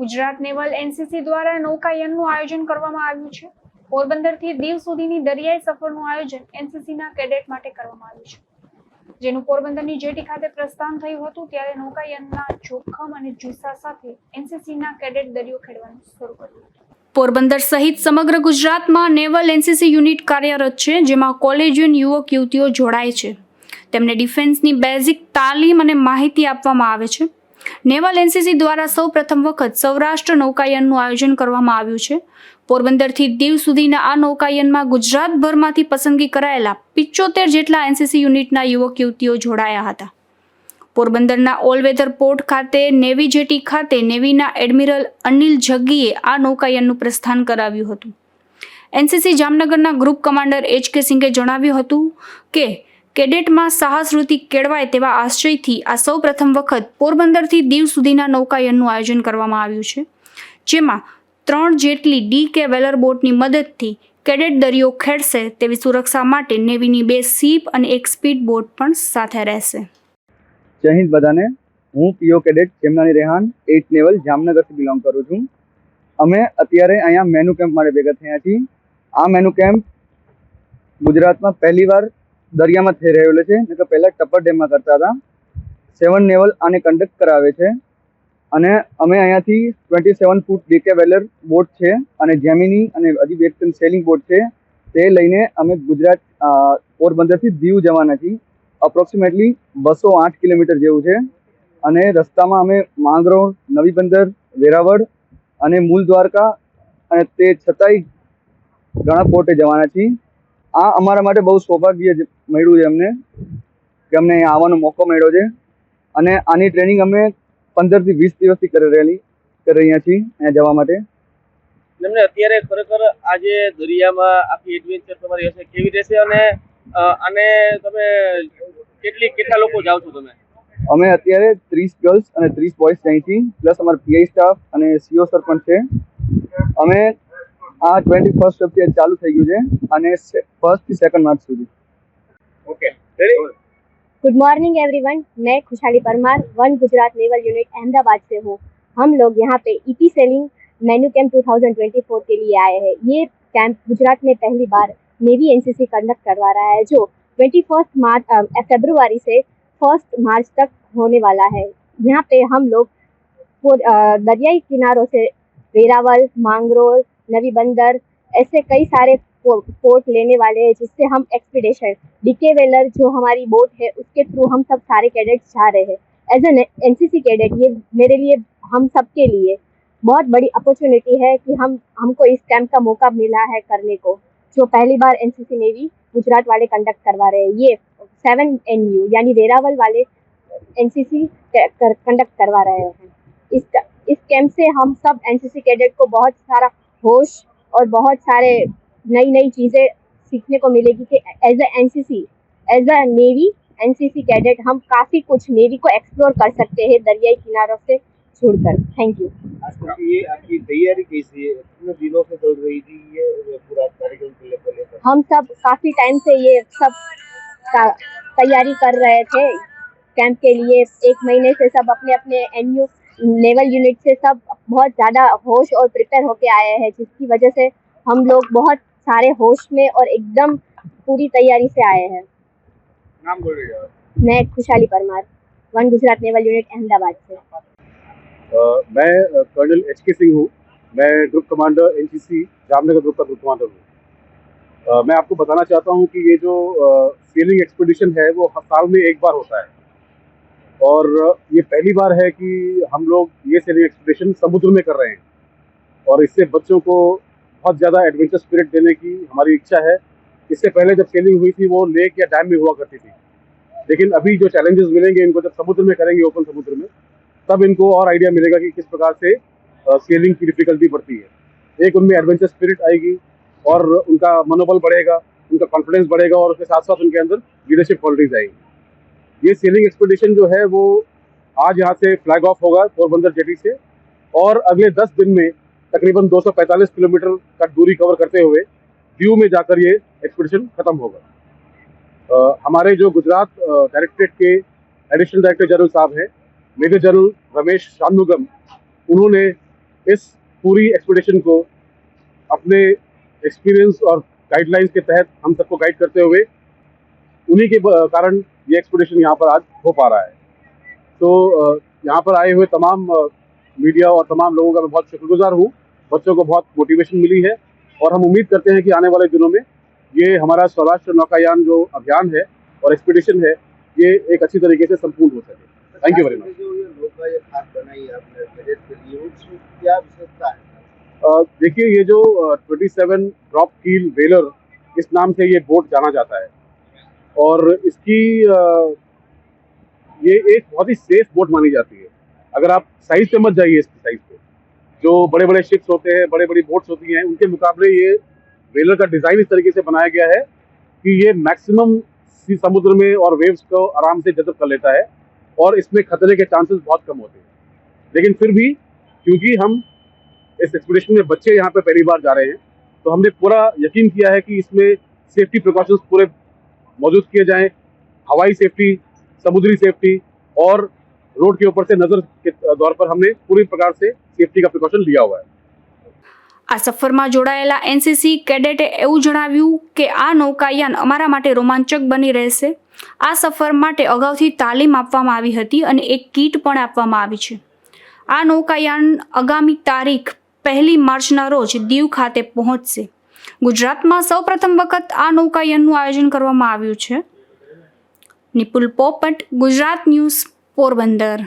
Gujarat naval NCC દ્વારા નૌકાયનનું આયોજન કરવામાં આવ્યું છે. પોરબંદરથી દીવ સુધીની દરિયાઈ સફરનું આયોજન એનસીસીના કેડેટ માટે કરવામાં આવ્યું છે. જેનું પોરબંદરની જેટી ખાતે પ્રસ્થાન થયું હતું ત્યારે નૌકાયનના જોખમ અને જુસ્સા સાથે એનસીસીના કેડેટ દરિયો ખેડવાનું શરૂ કર્યું હતું. પોરબંદર સહિત સમગ્ર ગુજરાતમાં નેવલ એનસીસી યુનિટ કાર્યરત છે, જેમાં કોલેજિયન યુવક યુવતીઓ જોડાય છે. તેમને ડિફેન્સની બેઝિક તાલીમ અને માહિતી આપવામાં આવે છે. નેવલ એનસીસી દ્વારા સૌ પ્રથમ વખત સૌરાષ્ટ્ર નૌકાયનનું આયોજન કરવામાં આવ્યું છે. પોરબંદરથી દીવ સુધીના આ નૌકાયનમાં ગુજરાતભરમાંથી પસંદગી કરાયેલા પિચોતેર જેટલા એનસીસી યુનિટના યુવક યુવતીઓ જોડાયા હતા. પોરબંદરના ઓલવેધર પોર્ટ ખાતે નેવી જેટી ખાતે નેવીના એડમિરલ અનિલ જગ્ગીએ આ નૌકાયનનું પ્રસ્થાન કરાવ્યું હતું. એનસીસી જામનગરના ગ્રુપ કમાન્ડર એચ કે સિંઘે જણાવ્યું હતું કે કેડેટમાં સાહસવૃત્તિ કેળવાય તેવા આશ્રયથી આ સૌ પ્રથમ વખત પોરબંદરથી દીવ સુધીના નૌકાયનનું આયોજન કરવામાં આવ્યું છે. જેમાં ત્રણ જેટલી ડી કે વેલર બોટની મદદથી કેડેટ દરિયો ખેડશે તેવી સુરક્ષા માટે નેવીની બે સીપ અને એક સ્પીડ બોટ પણ સાથે રહેશે. જય હિન્દ બધાને. હું PO cadet જેમનાની Rehan, eight level જામનગરથી બિલોંગ કરું છું. અમે અત્યારે અહીંયા મેનુ કેમ્પ માટે ભેગા થયા છીએ. આ મેનુ કેમ્પ ગુજરાતમાં પહેલીવાર દરિયામાં થઈ રહેલો છે. નહીં તો પહેલાં ટપ્પર ડેમમાં કરતા હતા. સેવન નેવલ આને કન્ડક્ટ કરાવે છે. અને અમે અહીંયાથી twenty seven foot DK whaler boat છે અને જેમિની અને હજી બે ત્રણ સેલિંગ બોટ છે. તે લઈને અમે ગુજરાત પોરબંદરથી દીવ જવાના છીએ. અપ્રોક્સિમેટલી બસો આઠ કિલોમીટર જેવું છે. અને રસ્તામાં અમે માંગરોળ, નવી બંદર, વેરાવળ અને મૂલ દ્વારકા અને તે છતાંય ઘણા પોર્ટે જવાના છીએ. આ અમારા માટે બહુ સૌભાગ્ય મળ્યું છે અમને કે અમને અહીંયા આવવાનો મોકો મળ્યો છે. અને આની ટ્રેનિંગ અમે પંદરથી વીસ દિવસથી કરી રહેલી કરી રહ્યા છીએ અહીંયા જવા માટે. તમને અત્યારે ખરેખર આજે દરિયામાં આખી એડવેન્ચર તમારી હશે કેવી રહેશે અને અને તમે કેટલી કેટલા લોકો જાઓ છો તમે? અમે અત્યારે ત્રીસ ગર્લ્સ અને ત્રીસ બોયસ અહીંથી છીએ પ્લસ અમારા પીઆઈ સ્ટાફ અને સીઓ સર પણ છે. અમે આ ટ્વેન્ટી ફર્સ્ટ સપ્ટેમ્બર ચાલુ થઈ ગયું છે અને ફર્સ્ટથી સેકન્ડ માર્ચ સુધી okay ready good morning everyone मैं Khushhali Parmar one Gujarat naval unit Ahmedabad से हूँ हम लोग यहाँ पे ईपी सेलिंग मेन्यू कैंप 2024 के लिए आए हैं ये कैंप गुजरात में पहली बार नेवी एनसीसी कंडक्ट करवा रहा है जो ट्वेंटी फर्स्ट मार्च फरवरी से फर्स्ट मार्च तक होने वाला है यहाँ पे हम लोग पूर- अ, दरियाई किनारों से वेरावल मांगरोल नवी बंदर, ऐसे कई सारे पोर्ट लेने वाले हैं जिससे हम एक्सपीडिशन डीके वेलर जो हमारी बोट है, उसके थ्रू हम सब सारे कैडेट्स जा रहे हैं। एज एन एनसीसी कैडेट ये मेरे लिए, हम सबके लिए बहुत बड़ी अपॉर्चुनिटी है कि हम, हमको इस कैंप का मौका मिला है करने को। जो पहली बार एनसीसी नेवी गुजरात वाले कंडक्ट करवा रहे हैं। ये सेवन एन यू यानी वेरावल वाले एनसीसी कंडक्ट करवा रहे हैं। इस इस कैंप से हम सब एनसीसी कैडेट को बहुत सारा होश और बहुत सारे नई नई चीज़ें सीखने को मिलेगी कि as a NCC as a navy NCC cadet हम काफ़ी कुछ नेवी को एक्सप्लोर कर सकते हैं दरियाई किनारों से जुड़कर थैंक यू ये आपकी तैयारी कैसी है? कितने दिनों से चल रही थी ये पूरा कार्यक्रम के लेकर हम सब काफ़ी टाइम से ये सब तैयारी कर रहे थे। कैंप के लिए एक महीने से सब अपने अपने एन लेवल यूनिट से सब बहुत ज़्यादा होश और प्रिपेयर होके आए हैं जिसकी वजह से हम लोग बहुत सारे होश में और एकदम पूरी तैयारी से आए हैं। नाम बोल रहे हो मैं Khushhali Parmar one Gujarat naval unit Ahmedabad से। अ, मैं कर्नल एच के सिंह हूँ। मैं group commander NCC Jamnagar group का ग्रुप कमांडर हूँ। मैं आपको बताना चाहता हूँ कि ये जो सेलिंग एक्सपीडिशन है वो हर साल में एक बार होता है। और ये पहली बार है कि हम लोग ये सेलिंग एक्सपीडिशन समुद्र में कर रहे हैं। और इससे बच्चों को बहुत ज़्यादा एडवेंचर स्पिरिट देने की हमारी इच्छा है। इससे पहले जब सेलिंग हुई थी, वो लेक या डैम में हुआ करती थी। लेकिन अभी जो चैलेंजेस मिलेंगे, इनको जब समुद्र में करेंगे ओपन समुद्र में, तब इनको और आइडिया मिलेगा कि किस प्रकार से सेलिंग की डिफिकल्टी बढ़ती है। एक उनमें एडवेंचर स्पिरिट आएगी और उनका मनोबल बढ़ेगा, उनका कॉन्फिडेंस बढ़ेगा और उसके साथ साथ उनके अंदर लीडरशिप क्वालिटीज आएगी। ये सेलिंग एक्सपीडिशन जो है वो आज यहाँ से फ्लैग ऑफ़ होगा पोरबंदर जेटी से और अगले 10 दिन में तकरीबन 245 किलोमीटर का दूरी कवर करते हुए दीव में जाकर ये एक्सपीडिशन खत्म होगा। अ, हमारे जो गुजरात डायरेक्टरेट के एडिशनल डायरेक्टर जनरल साहब हैं मेजर जनरल रमेश शानुगम उन्होंने इस पूरी एक्सपीडिशन को अपने एक्सपीरियंस और गाइडलाइंस के तहत हम सबको गाइड करते हुए उन्हीं के कारण ये एक्सपीडिशन यहाँ पर आज हो पा रहा है। तो यहाँ पर आए हुए तमाम मीडिया और तमाम लोगों का मैं बहुत शुक्रगुजार हूँ। बच्चों को बहुत मोटिवेशन मिली है और हम उम्मीद करते हैं कि आने वाले दिनों में ये हमारा स्वराष्ट्र नौकायान जो अभियान है और एक्सपीडिशन है ये एक अच्छी तरीके से संपूर्ण हो सके। थैंक यू वेरी मच देखिए ये जो ट्वेंटी सेवन ड्रॉप कील वेलर इस नाम से ये बोट जाना जाता है। और इसकी ये एक बहुत ही सेफ़ बोट मानी जाती है। अगर आप साइज़ पे मत जाइए इसकी साइज़ पे। जो बड़े बड़े शिप्स होते हैं बड़े बड़ी बोट्स होती हैं, उनके मुकाबले ये वेलर का डिज़ाइन इस तरीके से बनाया गया है कि ये मैक्सिमम समुद्र में और वेव्स को आराम से जज़ब कर लेता है और इसमें खतरे के चांसेस बहुत कम होते हैं। लेकिन फिर भी, क्योंकि हम इस एक्सपीडिशन में बच्चे यहाँ पे पहली बार जा रहे हैं तो हमने पूरा यकीन किया है कि इसमें सेफ्टी प्रिकॉशंस पूरे मौजूद किए जाएं हवाई सेफ्टी समुद्री सेफ्टी और रोड के ऊपर से नजर के दौर पर हमने पूरी प्रकार से सेफ्टी का प्रिकॉशन लिया हुआ है આ સફરમાં જોડાયેલા એનસીસી કેડેટે એવું જણાવ્યું કે આ નૌકાયાન અમારા માટે રોમાંચક બની રહેશે આ સફર માટે અગાઉથી તાલીમ આપવામાં આવી હતી અને એક કીટ પણ આપવામાં આવી છે આ નૌકાયાન આગામી તારીખ પહેલી માર્ચના રોજ દીવ ખાતે પહોંચશે ગુજરાતમાં સૌપ્રથમ વખત આ નૌકાયાનનું આયોજન કરવામાં આવ્યું છે. નિપુલ પોપટ ગુજરાત ન્યૂઝ પોરબંદર.